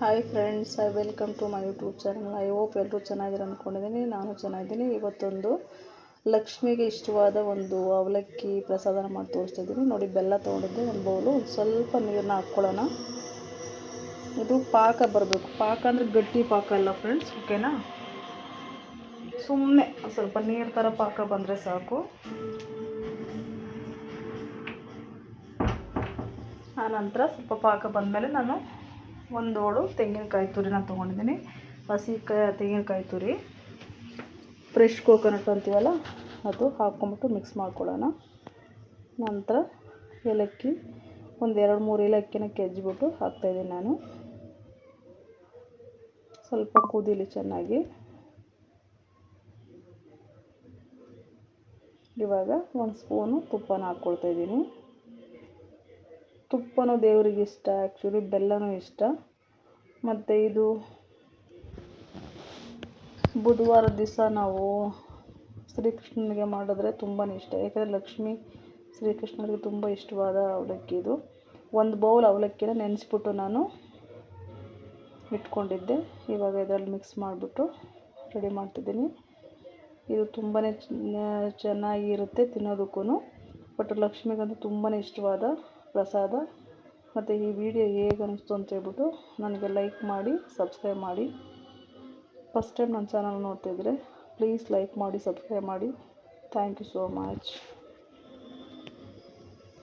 Hi friends I welcome to my YouTube channel I hope ಎಲ್ಲರೂ ಚೆನ್ನಾಗಿರೋ ಅಂದ್ಕೊಂಡಿದ್ದೀನಿ ನಾನು ಚೆನ್ನಾಗಿದ್ದೀನಿ. ಇವತ್ತೊಂದು ಲಕ್ಷ್ಮಿಗೆ ಇಷ್ಟವಾದ ಒಂದು ಅವಲಕ್ಕಿ ಪ್ರಸಾದನ ಮಾಡಿ ತೋರಿಸ್ತಿದ್ದೀನಿ ನೋಡಿ, ಬೆಲ್ಲ ತೊಗೊಂಡಿದ್ದೆ, ಒಂದು ಬೌಲು. ಒಂದು ಸ್ವಲ್ಪ ನೀರನ್ನ ಹಾಕ್ಕೊಳ್ಳೋಣ. ಇದು ಪಾಕ ಬರಬೇಕು. ಪಾಕ ಅಂದರೆ ಗಟ್ಟಿ ಪಾಕ ಅಲ್ಲ ಫ್ರೆಂಡ್ಸ್ ಓಕೆನಾ ಸುಮ್ಮನೆ ಸ್ವಲ್ಪ ನೀರು ಥರ ಪಾಕ ಬಂದರೆ ಸಾಕು. ಆನಂತರ ಸ್ವಲ್ಪ ಪಾಕ ಬಂದಮೇಲೆ ನಾನು ಒಂದು ಹೋಳು ತೆಂಗಿನಕಾಯಿ ತುರಿನ ತೊಗೊಂಡಿದ್ದೀನಿ. ಹಸಿ ಕಾಯಿ ತೆಂಗಿನಕಾಯಿ ತುರಿ. ಫ್ರೆಶ್ ಕೋಕೋನಟ್ ಅಂತೀವಲ್ಲ, ಅದು ಹಾಕ್ಕೊಂಬಿಟ್ಟು ಮಿಕ್ಸ್ ಮಾಡ್ಕೊಳ್ಳೋಣ. ನಂತರ ಏಲಕ್ಕಿ, ಒಂದು ಎರಡು ಮೂರು ಏಲಕ್ಕಿನ ಕೆಜ್ಜಿಬಿಟ್ಟು ಹಾಕ್ತಾಯಿದ್ದೀನಿ ನಾನು. ಸ್ವಲ್ಪ ಕುದೀಲಿ ಚೆನ್ನಾಗಿ. ಇವಾಗ ಒಂದು ಸ್ಪೂನು ತುಪ್ಪನ ಹಾಕ್ಕೊಳ್ತಾಯಿದ್ದೀನಿ ತುಪ್ಪನೂ ದೇವರಿಗೆ ಇಷ್ಟ ಆ್ಯಕ್ಚುಲಿ ಬೆಲ್ಲನೂ ಇಷ್ಟ. ಮತ್ತು ಇದು ಬುಧವಾರ ದಿವಸ ನಾವು ಶ್ರೀಕೃಷ್ಣನಿಗೆ ಮಾಡಿದ್ರೆ ತುಂಬಾ ಇಷ್ಟ. ಯಾಕಂದರೆ ಲಕ್ಷ್ಮಿ ಶ್ರೀಕೃಷ್ಣನಿಗೆ ತುಂಬ ಇಷ್ಟವಾದ ಅವಲಕ್ಕಿ ಇದು. ಒಂದು ಬೌಲ್ ಅವಲಕ್ಕಿನ ನೆನೆಸ್ಬಿಟ್ಟು ನಾನು ಇಟ್ಕೊಂಡಿದ್ದೆ. ಇವಾಗ ಇದರಲ್ಲಿ ಮಿಕ್ಸ್ ಮಾಡಿಬಿಟ್ಟು ರೆಡಿ ಮಾಡ್ತಿದ್ದೀನಿ. ಇದು ತುಂಬಾ ಚೆನ್ನಾಗಿರುತ್ತೆ ತಿನ್ನೋದಕ್ಕೂ ಬಟ್ ಲಕ್ಷ್ಮಿಗಂತೂ ತುಂಬಾ ಇಷ್ಟವಾದ ಪ್ರಸಾದ ಮತ್ತು ಈ ವಿಡಿಯೋ ಹೇಗೆ ಅಂತ ಹೇಳ್ಬಿಟ್ಟು ನನಗೆ ಲೈಕ್ ಮಾಡಿ ಸಬ್ಸ್ಕ್ರೈಬ್ ಮಾಡಿ. ಫಸ್ಟ್ ಟೈಮ್ ನನ್ನ ಚಾನಲ್ ನೋಡ್ತಿದ್ರೆ ಪ್ಲೀಸ್ ಲೈಕ್ ಮಾಡಿ ಸಬ್ಸ್ಕ್ರೈಬ್ ಮಾಡಿ. Thank you so much